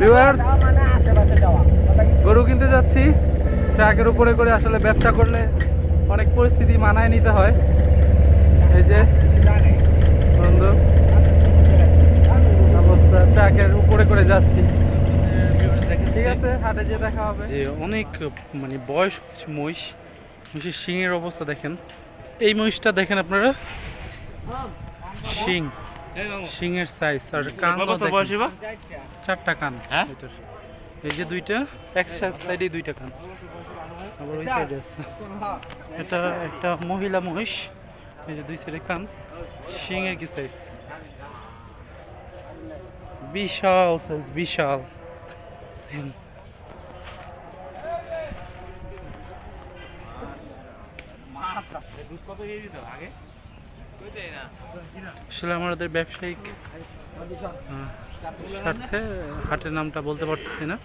Viewers গরু কিনতে যাচ্ছি। ট্রাকের উপরে করে আসলে ব্যবসা করলে অনেক পরিস্থিতি মানায় নিতে হয়। এই যে বন্ধু অবস্থা ট্রাকের উপরে করে যাচ্ছি। ঠিক আছে হাটে যে দেখা হবে। যে অনেক মানে বয়স মহিষ। মহিষের শিংয়ের অবস্থা দেখেন। এই মহিষটা দেখেন আপনারা? শিং। শিংয়ের সাইজ আর কান চারটা কান। হ্যাঁ? এই যে দুইটা এক সাইডে দুইটা কান। আবার ওই সাইডে আছে। এটা একটা মহিলা মহিষ এই যে দুই সাইডে কান। শিংয়ের কি সাইজ বিশাল সাইজ বিশাল। দেখেন। দুধ কত দিয়ে দিত আগে? আসলে আমাদের ব্যবসায়িক স্বার্থে হাটের নামটা বলতে পারতেছি না।